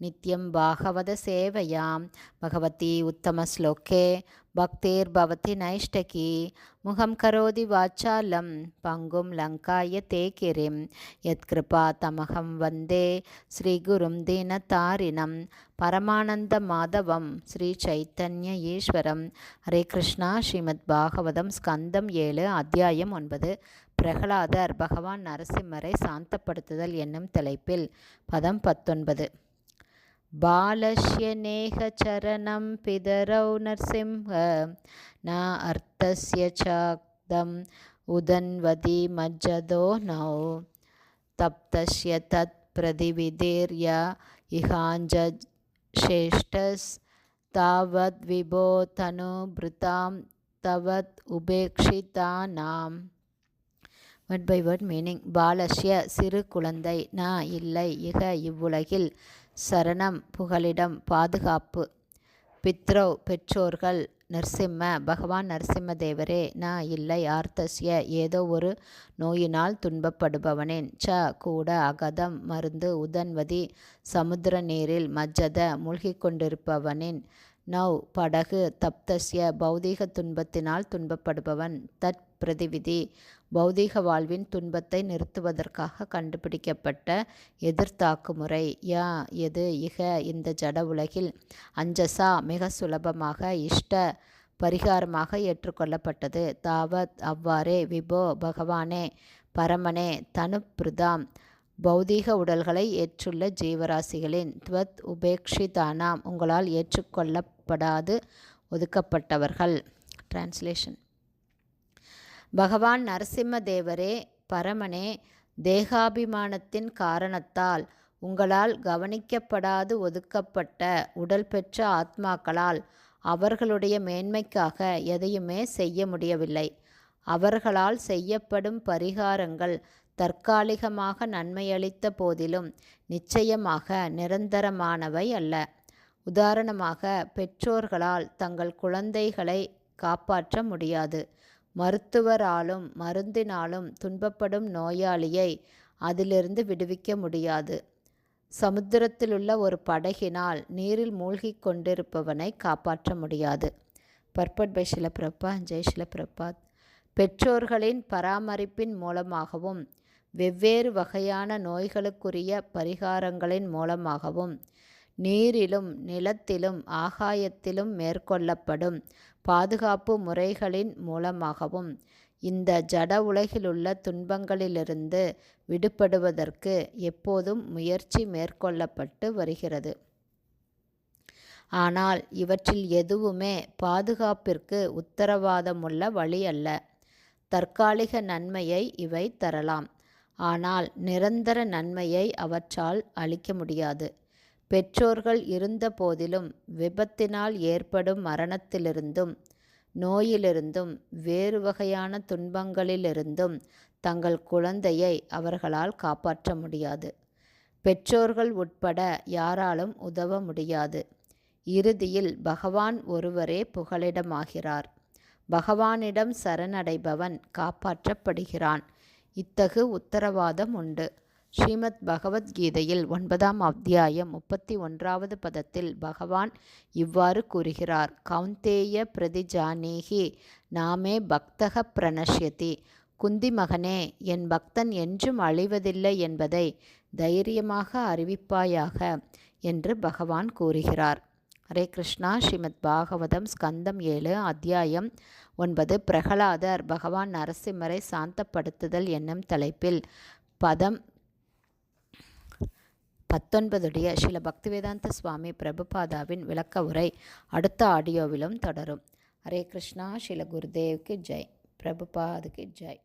நித்யம் பாகவத சேவையாம். பகவதி உத்தமஸ்லோகே பக்திர்பவதி நைஷ்டகி. முகம் கரோதி வாச்சாலம். பங்கும் லங்காய தே கிரிம் யத்கிருபா தமகம் வந்தே. ஸ்ரீகுரும் தீனதாரிணம் பரமானந்த மாதவம். ஸ்ரீ சைத்தன்ய ஈஸ்வரம். ஹரே கிருஷ்ணா. ஸ்ரீமத் பாகவதம் ஸ்கந்தம் ஏழு அத்தியாயம் ஒன்பது. பிரகலாதர் பகவான் நரசிம்மரை சாந்தப்படுத்துதல் என்னும் தலைப்பில். பதம் பத்தொன்பது. बालश्यनेहचरणं पितरौ नरसिंह न अर्थस्य चाक्तम् उदन्वति मज्जदो नौ तप्तस्य तत्प्रतिविधीर्य इहाञ्जश्रेष्ठस्तावद्विभो तनुभृतां तवत् உபேக்ஷிதானாம் வேர்ட் பை வேர்ட் மீனிங் பாலஷ்ய சிறு குழந்தை நான் இல்லை இக இவ்வுலகில் சரணம் புகலிடம் பாதுகாப்பு. பித்ரோ பெற்றோர்கள் நரசிம்ம பகவான் நரசிம்மதேவரே நான் இல்லை ஆர்த்தஸ்ய ஏதோ ஒரு நோயினால் துன்பப்படுபவனேன். ச கூட அகதம் மருந்து உதன்வதி சமுத்திர நீரில் மஜ்ஜத மூழ்கிக் கொண்டிருப்பவனின். நவ் படகு தப்தஸ்ய பௌதீக துன்பத்தினால் துன்பப்படுபவன். தத் பிரதிவிதி பௌதீக வாழ்வின் துன்பத்தை நிறுத்துவதற்காக கண்டுபிடிக்கப்பட்ட எதிர்த்தாக்குமுறை. யா எது இக இந்த ஜட உலகில் அஞ்சசா மிக சுலபமாக இஷ்ட பரிகாரமாக ஏற்றுக்கொள்ளப்பட்டது. தாவத் அவ்வாறே விபோ பகவானே பரமனே தனுப்பிரதாம் பௌதீக உடல்களை ஏற்றுள்ள ஜீவராசிகளின் துவத் உபேக்ஷிதானாம். உங்களால் ஏற்றுக்கொள்ளப்படாது ஒதுக்கப்பட்டவர்கள். டிரான்ஸ்லேஷன் பகவான் நரசிம்ம தேவரே பரமனே தேகாபிமானத்தின் காரணத்தால் உங்களால் கவனிக்கப்படாது ஒதுக்கப்பட்ட உடல் பெற்ற ஆத்மாக்களால் அவர்களுடைய மேன்மைக்காக எதையுமே செய்ய முடியவில்லை. அவர்களால் செய்யப்படும் பரிகாரங்கள் தற்காலிகமாக நன்மையளித்த போதிலும் நிச்சயமாக நிரந்தரமானவை அல்ல. உதாரணமாக பெற்றோர்களால் தங்கள் குழந்தைகளை காப்பாற்ற முடியாது. மருத்துவராலும் மருந்தினாலும் துன்பப்படும் நோயாளியை அதிலிருந்து விடுவிக்க முடியாது. சமுத்திரத்திலுள்ள ஒரு படகினால் நீரில் மூழ்கிக் கொண்டிருப்பவனை காப்பாற்ற முடியாது. பர்பட் பை ஷிலப்பிரப்பா ஜெய் ஷிலப்பிரபாத் பெற்றோர்களின் பராமரிப்பின் மூலமாகவும் வெவ்வேறு வகையான நோய்களுக்குரிய பரிகாரங்களின் மூலமாகவும் நீரிலும் நிலத்திலும் ஆகாயத்திலும் மேற்கொள்ளப்படும் பாதுகாப்பு முறைகளின் மூலமாகவும் இந்த ஜட உலகிலுள்ள துன்பங்களிலிருந்து விடுபடுவதற்கு எப்போதும் முயற்சி மேற்கொள்ளப்பட்டு வருகிறது. ஆனால் இவற்றில் எதுவுமே பாதுகாப்பிற்கு உத்தரவாதமுள்ள வழி அல்ல. தற்காலிக நன்மையை இவை தரலாம். ஆனால் நிரந்தர நன்மையை அவற்றால் அளிக்க முடியாது. பெற்றோர்கள் இருந்த போதிலும் விபத்தினால் ஏற்படும் மரணத்திலிருந்தும் நோயிலிருந்தும் வேறு வகையான துன்பங்களிலிருந்தும் தங்கள் குழந்தையை அவர்களால் காப்பாற்ற முடியாது. பெற்றோர்கள் உட்பட யாராலும் உதவ முடியாது. இறுதியில் பகவான் ஒருவரே புகலிடமாகிறார். பகவானிடம் சரணடைபவன் காப்பாற்றப்படுகிறான். இத்தகு உத்தரவாதம் உண்டு. ஸ்ரீமத் பகவத்கீதையில் ஒன்பதாம் அத்தியாயம் முப்பத்தி ஒன்றாவது பதத்தில் பகவான் இவ்வாறு கூறுகிறார். கவுந்தேய பிரதிஜானேகி நாமே பக்தக பிரணஷ்யதி. குந்தி மகனே என் பக்தன் என்றும் அழிவதில்லை என்பதை தைரியமாக அறிவிப்பாயாக என்று பகவான் கூறுகிறார். ஹரே கிருஷ்ணா. ஸ்ரீமத் பாகவதம் ஸ்கந்தம் ஏழு அத்தியாயம் ஒன்பது. பிரகலாதர் பகவான் நரசிம்மரை சாந்தப்படுத்துதல் என்னும் தலைப்பில் பதம் பத்தொன்பதுடைய சில பக்திவேதாந்த சுவாமி பிரபுபாதாவின் விளக்க உரை அடுத்த ஆடியோவிலும் தொடரும். ஹரே கிருஷ்ணா. ஸ்ரீல குருதேவ்க்கு ஜெய். பிரபுபாதுக்கு ஜெய்.